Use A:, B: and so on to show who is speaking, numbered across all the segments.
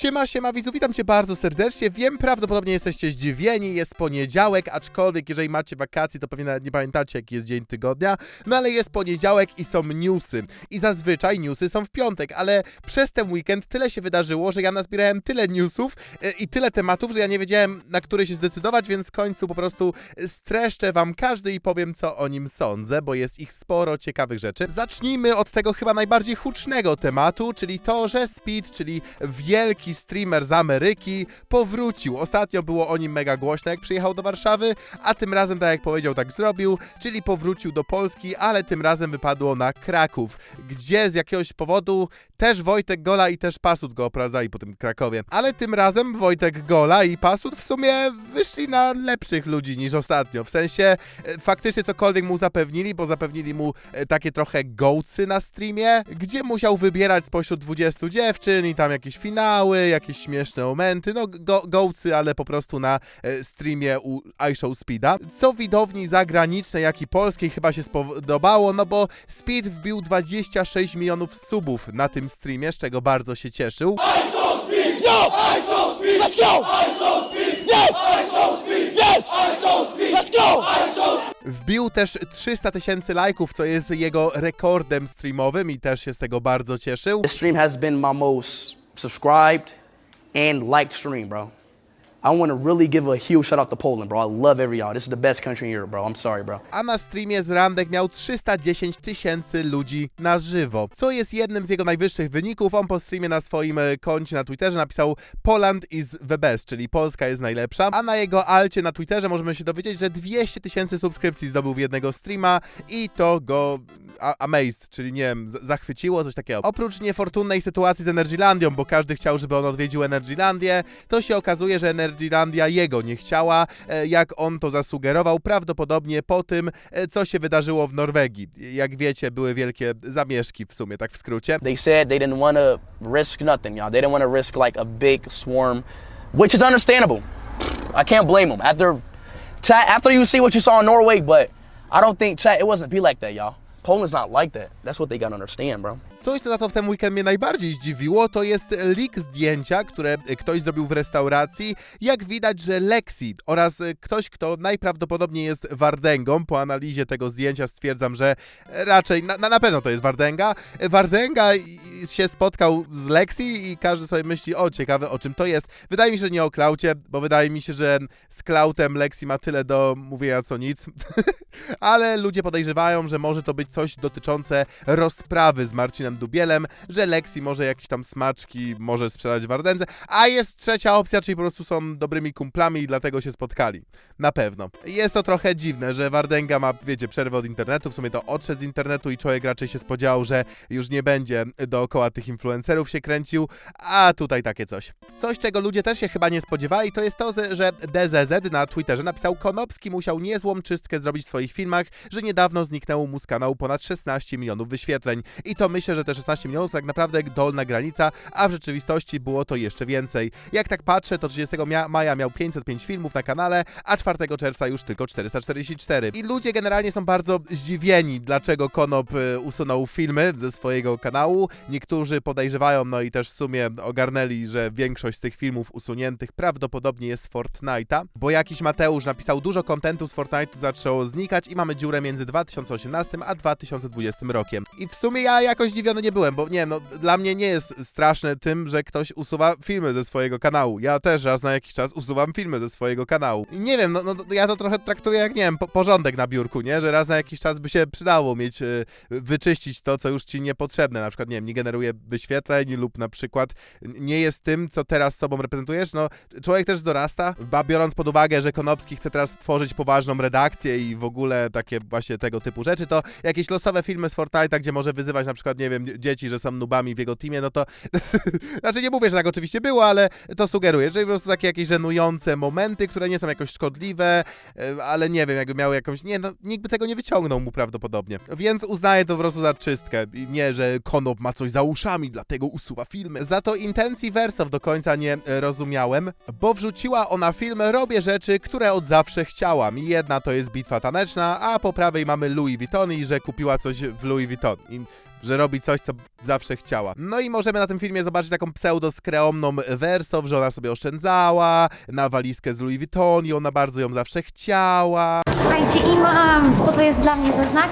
A: Siema, siema widzu, witam cię bardzo serdecznie. Wiem, prawdopodobnie jesteście zdziwieni, jest poniedziałek, aczkolwiek jeżeli macie wakacje, to pewnie nawet nie pamiętacie, jaki jest dzień tygodnia. No ale jest poniedziałek i są newsy. I zazwyczaj newsy są w piątek, ale przez ten weekend tyle się wydarzyło, że ja nazbierałem tyle newsów e, i tyle tematów, że ja nie wiedziałem, na który się zdecydować, więc w końcu po prostu streszczę wam każdy i powiem, co o nim sądzę, bo jest ich sporo ciekawych rzeczy. Zacznijmy od tego chyba najbardziej hucznego tematu, czyli to, że Speed, czyli wielki streamer z Ameryki, powrócił. Ostatnio było o nim mega głośno, jak przyjechał do Warszawy, a tym razem, tak jak powiedział, tak zrobił, czyli powrócił do Polski, ale tym razem wypadło na Kraków, gdzie z jakiegoś powodu też Wojtek Gola i też Pasut go oprowadzali po tym Krakowie. Ale tym razem Wojtek Gola i Pasut w sumie wyszli na lepszych ludzi niż ostatnio. W sensie e, faktycznie cokolwiek mu zapewnili, bo zapewnili mu e, takie trochę gołcy na streamie, gdzie musiał wybierać spośród 20 dziewczyn i tam jakieś finały, jakieś śmieszne momenty, no go, gołcy, ale po prostu na e, streamie u iShow Speeda. Co widowni zagranicznej, jak i polskiej chyba się spodobało, no bo Speed wbił 26 milionów subów na tym streamie, z czego bardzo się cieszył. Wbił też 300 tysięcy lajków, co jest jego rekordem streamowym i też się z tego bardzo cieszył.
B: This stream has been my most subscribed and liked stream, bro. I want to really give a huge shout out to Poland, bro. I love every y'all. This is the best country in Europe, bro. I'm sorry, bro.
A: A na streamie z Randek miał 310 tysięcy ludzi na żywo, co jest jednym z jego najwyższych wyników. On po streamie na swoim e, koncie na Twitterze napisał Poland is the best, czyli Polska jest najlepsza. A na jego alcie na Twitterze możemy się dowiedzieć, że 200 tysięcy subskrypcji zdobył w jednego streama i to go amazed, czyli nie wiem, zachwyciło, coś takiego. Oprócz niefortunnej sytuacji z Energylandią, bo każdy chciał, żeby on odwiedził Energylandię, to się okazuje, że Energylandia jego nie chciała, e, jak on to zasugerował, prawdopodobnie po tym, e, co się wydarzyło w Norwegii. Jak wiecie, były wielkie zamieszki w sumie, tak w skrócie.
B: They said they didn't want to risk nothing, y'all. They didn't want to risk like a big swarm, which is understandable. I can't blame them. After after you see what you saw in Norway, but I don't think chat. It wasn't be like that, y'all. Poland's not like that. That's what they gotta understand, bro.
A: Coś, co za to w ten weekend mnie najbardziej zdziwiło, to jest leak zdjęcia, które ktoś zrobił w restauracji. Jak widać, że Lexi oraz ktoś, kto najprawdopodobniej jest Wardęgą, po analizie tego zdjęcia stwierdzam, że raczej, na, na pewno to jest Wardęga. Wardęga się spotkał z Lexi i każdy sobie myśli, o ciekawe o czym to jest. Wydaje mi się, że nie o klaucie, bo wydaje mi się, że z klautem Lexi ma tyle do mówienia co nic. ale ludzie podejrzewają, że może to być coś dotyczące rozprawy z Marcinem Dubielem, że Lexi może jakieś tam smaczki może sprzedać Wardędze, a jest trzecia opcja, czyli po prostu są dobrymi kumplami i dlatego się spotkali. Na pewno. Jest to trochę dziwne, że Wardęga ma, wiecie, przerwę od internetu, w sumie to odszedł z internetu i człowiek raczej się spodziewał, że już nie będzie dookoła tych influencerów się kręcił, a tutaj takie coś. Coś, czego ludzie też się chyba nie spodziewali, to jest to, że DZZ na Twitterze napisał Konopski musiał niezłą czystkę zrobić w swoich filmach, że niedawno zniknęło mu z kanału ponad 16 milionów wyświetleń. I to myślę, że te 16 milionów to tak naprawdę dolna granica, a w rzeczywistości było to jeszcze więcej. Jak tak patrzę, to 30 mia- maja miał 505 filmów na kanale, a 4 czerwca już tylko 444. I ludzie generalnie są bardzo zdziwieni, dlaczego Konop y, usunął filmy ze swojego kanału. Niektórzy podejrzewają, no i też w sumie ogarnęli, że większość z tych filmów usuniętych prawdopodobnie jest Fortnite'a, bo jakiś Mateusz napisał dużo kontentu z Fortnite'u zaczęło znikać i mamy dziurę między 2018 a 2020 rokiem. I w sumie ja jakoś zdziwiony nie byłem, bo nie wiem, no dla mnie nie jest straszne tym, że ktoś usuwa filmy ze swojego kanału. Ja też raz na jakiś czas usuwam filmy ze swojego kanału. Nie wiem, no, no ja to trochę traktuję jak, nie wiem, po porządek na biurku, nie? Że raz na jakiś czas by się przydało mieć, e, wyczyścić to, co już ci niepotrzebne. Na przykład, nie wiem, nie generuje wyświetleń lub na przykład nie jest tym, co teraz sobą reprezentujesz. No, człowiek też dorasta, ba, biorąc pod uwagę, że Konopski chce teraz tworzyć poważną redakcję i w ogóle takie właśnie tego typu rzeczy, to jakieś losowe filmy z Fortnite'a, gdzie może wyzywać na przykład, nie wiem, dzieci, że są nubami w jego teamie, no to znaczy nie mówię, że tak oczywiście było, ale to sugeruję, że po prostu takie jakieś żenujące momenty, które nie są jakoś szkodliwe, e, ale nie wiem, jakby miały jakąś, nie, no nikt by tego nie wyciągnął mu prawdopodobnie. Więc uznaję to po prostu za czystkę nie, że Konop ma coś za uszami, dlatego usuwa filmy. Za to intencji Wersow do końca nie e, rozumiałem, bo wrzuciła ona film Robię rzeczy, które od zawsze chciałam. Jedna to jest bitwa taneczna, a po prawej mamy Louis Vuitton i że kupiła coś w Louis Vuitton. I że robi coś, co zawsze chciała. No i możemy na tym filmie zobaczyć taką pseudo-skreomną Wersow, że ona sobie oszczędzała na walizkę z Louis Vuitton i ona bardzo ją zawsze chciała.
C: Słuchajcie, i mam, bo to jest dla mnie za znak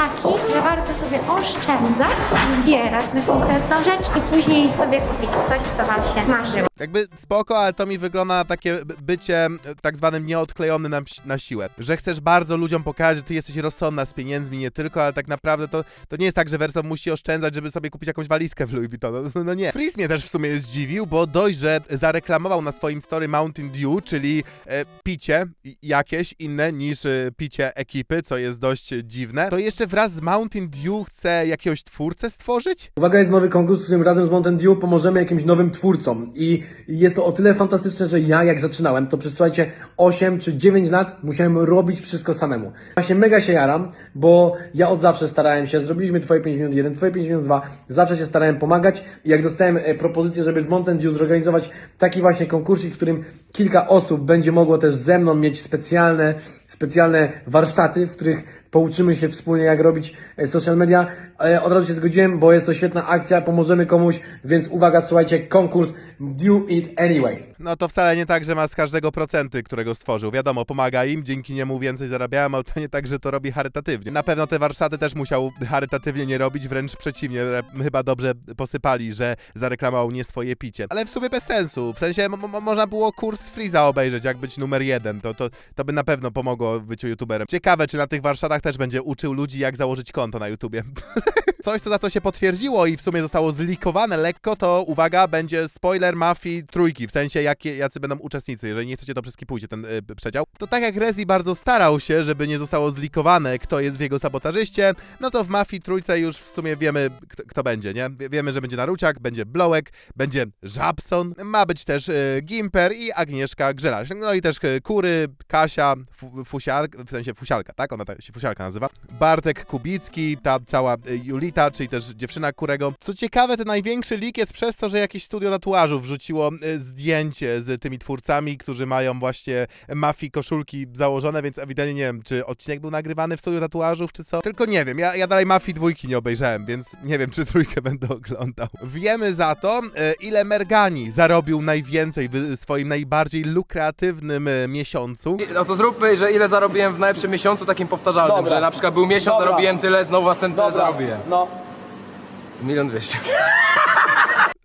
C: taki, że warto sobie oszczędzać, zbierać na konkretną rzecz i później sobie kupić coś, co wam się marzyło.
A: Jakby spoko, ale to mi wygląda na takie bycie e, tak zwanym nieodklejony na, na siłę. Że chcesz bardzo ludziom pokazać, że ty jesteś rozsądna z pieniędzmi, nie tylko, ale tak naprawdę to, to nie jest tak, że Verso musi oszczędzać, żeby sobie kupić jakąś walizkę w Louis Vuitton. No, no nie. Freeze mnie też w sumie zdziwił, bo dość, że zareklamował na swoim story Mountain Dew, czyli e, picie jakieś inne niż e, picie ekipy, co jest dość dziwne, to jeszcze wraz z Mountain Dew chce jakiegoś twórcę stworzyć?
D: Uwaga, jest nowy konkurs, w którym razem z Mountain Dew pomożemy jakimś nowym twórcom. I jest to o tyle fantastyczne, że ja jak zaczynałem, to przez słuchajcie 8 czy 9 lat musiałem robić wszystko samemu. Właśnie mega się jaram, bo ja od zawsze starałem się, zrobiliśmy Twoje 5 minut 1, Twoje 5 minut 2, zawsze się starałem pomagać. I jak dostałem e, propozycję, żeby z Mountain Dew zorganizować taki właśnie konkursik, w którym kilka osób będzie mogło też ze mną mieć specjalne, specjalne warsztaty, w których pouczymy się wspólnie, jak robić e, social media. E, Od razu się zgodziłem, bo jest to świetna akcja, pomożemy komuś, więc uwaga, słuchajcie, konkurs Do It Anyway.
A: No to wcale nie tak, że ma z każdego procenty, którego stworzył. Wiadomo, pomaga im, dzięki niemu więcej zarabiałem, ale to nie tak, że to robi charytatywnie. Na pewno te warsztaty też musiał charytatywnie nie robić, wręcz przeciwnie, re- chyba dobrze posypali, że zareklamował nie swoje picie. Ale w sumie bez sensu, w sensie mo- mo- można było kurs Freeza obejrzeć, jak być numer jeden, to, to, to by na pewno pomogło byciu youtuberem. Ciekawe, czy na tych warsztatach też będzie uczył ludzi, jak założyć konto na YouTubie. Coś, co za to się potwierdziło i w sumie zostało zlikowane lekko, to uwaga, będzie spoiler Mafii trójki, w sensie jakie, jacy będą uczestnicy. Jeżeli nie chcecie, to przeskipujcie ten y, przedział. To tak jak Rezi bardzo starał się, żeby nie zostało zlikowane, kto jest w jego sabotażyście, no to w Mafii trójce już w sumie wiemy, kto, kto będzie, nie? Wie- Wiemy, że będzie Naruciak, będzie Blowek, będzie Żabson, ma być też y, Gimper i Agnieszka Grzelarz. No i też y, Kury, Kasia, fu, Fusialka, w sensie Fusialka, tak? Ona tak się Fusialka nazywa. Bartek Kubicki, ta cała y, Julita, czyli też dziewczyna Kurego. Co ciekawe, ten największy lik jest przez to, że jakieś studio tatuażu wrzuciło y, zdjęcie z tymi twórcami, którzy mają właśnie mafii koszulki założone, więc ewidentnie nie wiem, czy odcinek był nagrywany w studiu tatuażów, czy co. Tylko nie wiem, ja, ja dalej mafii dwójki nie obejrzałem, więc nie wiem, czy trójkę będę oglądał. Wiemy za to, y, ile Mergani zarobił najwięcej w swoim najbardziej lukratywnym y, miesiącu.
E: No to zróbmy, że ile zarobiłem w najlepszym miesiącu takim powtarzalnym,
F: Dobra.
E: że na przykład był miesiąc,
F: Dobra.
E: zarobiłem tyle, znowu następny tyle
F: Dobra,
E: zarobiłem.
F: no.
E: Milion dwieście.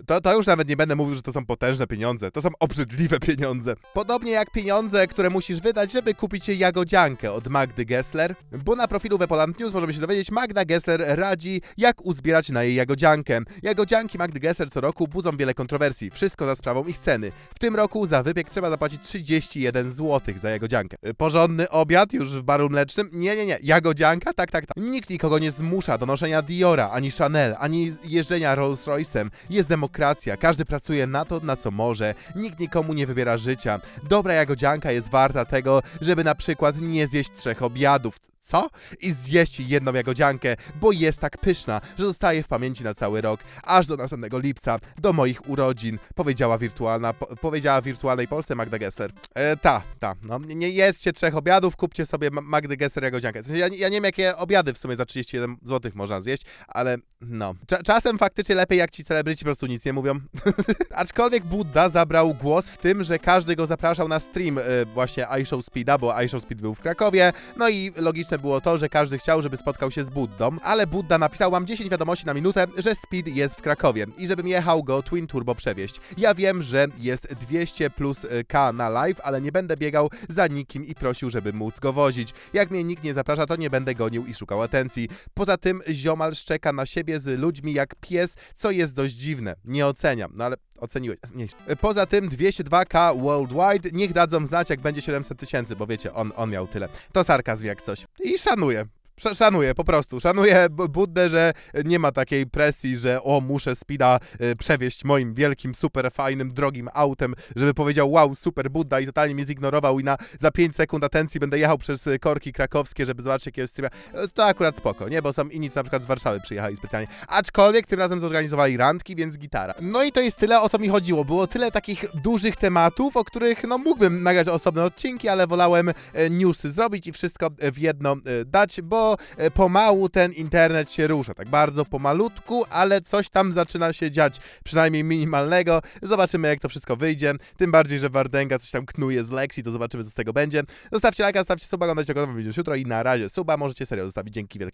A: To, to już nawet nie będę mówił, że to są potężne pieniądze. To są obrzydliwe pieniądze. Podobnie jak pieniądze, które musisz wydać, żeby kupić jagodziankę od Magdy Gessler. Bo na profilu Wepoland News możemy się dowiedzieć, Magda Gessler radzi, jak uzbierać na jej jagodziankę. Jagodzianki Magdy Gessler co roku budzą wiele kontrowersji. Wszystko za sprawą ich ceny. W tym roku za wybieg trzeba zapłacić 31 zł za jagodziankę. Porządny obiad już w baru mlecznym? Nie, nie, nie. Jagodzianka? Tak, tak, tak. Nikt nikogo nie zmusza do noszenia Diora, ani Chanel, ani jeżdżenia Rolls Royce'em. Jest demokracja, każdy pracuje na to, na co może. Nikt nikomu nie wybiera życia. Dobra jagodzianka jest warta tego, żeby na przykład nie zjeść trzech obiadów. Co? I zjeść jedną jagodziankę, bo jest tak pyszna, że zostaje w pamięci na cały rok, aż do następnego lipca, do moich urodzin, powiedziała wirtualna, po, powiedziała wirtualnej Polsce Magda Gessler. E, ta, ta, no, nie- jedzcie trzech obiadów, kupcie sobie Ma- Magdy Gessler jagodziankę. Ja, ja nie wiem, jakie obiady w sumie za 31 zł można zjeść, ale no. Cza- czasem faktycznie lepiej, jak ci celebryci po prostu nic nie mówią. Aczkolwiek Budda zabrał głos w tym, że każdy go zapraszał na stream y, właśnie iShow Speeda, bo iShow Speed był w Krakowie, no i logiczne było to, że każdy chciał, żeby spotkał się z Buddą, ale Budda napisał mam 10 wiadomości na minutę, że Speed jest w Krakowie i żebym jechał go Twin Turbo przewieźć. Ja wiem, że jest 200 plus y, K na live, ale nie będę biegał za nikim i prosił, żeby móc go wozić. Jak mnie nikt nie zaprasza, to nie będę gonił i szukał atencji. Poza tym ziomal szczeka na siebie z ludźmi jak pies, co jest dość dziwne. Nie oceniam, no ale oceniłeś. Nie. Poza tym 202k worldwide, niech dadzą znać jak będzie 700 tysięcy, bo wiecie, on, on miał tyle. To sarkazm jak coś. I szanuję. Sz- Szanuję, po prostu. Szanuję Buddę, że nie ma takiej presji, że o, muszę Speeda y, przewieźć moim wielkim, super fajnym, drogim autem, żeby powiedział wow, super Budda i totalnie mnie zignorował i na za 5 sekund atencji będę jechał przez y, korki krakowskie, żeby zobaczyć jakiegoś streama. Y, To akurat spoko, nie? Bo są inni, co na przykład z Warszawy przyjechali specjalnie. Aczkolwiek tym razem zorganizowali randki, więc gitara. No i to jest tyle, o to mi chodziło. Było tyle takich dużych tematów, o których no mógłbym nagrać osobne odcinki, ale wolałem e, newsy zrobić i wszystko w jedno e, dać, bo e, pomału ten internet się rusza. Tak bardzo pomalutku, ale coś tam zaczyna się dziać, przynajmniej minimalnego. Zobaczymy, jak to wszystko wyjdzie. Tym bardziej, że Wardęga coś tam knuje z Lexi, to zobaczymy, co z tego będzie. Zostawcie lajka, zostawcie suba, oglądajcie nowy video jutro i na razie suba możecie serio zostawić. Dzięki wielkie.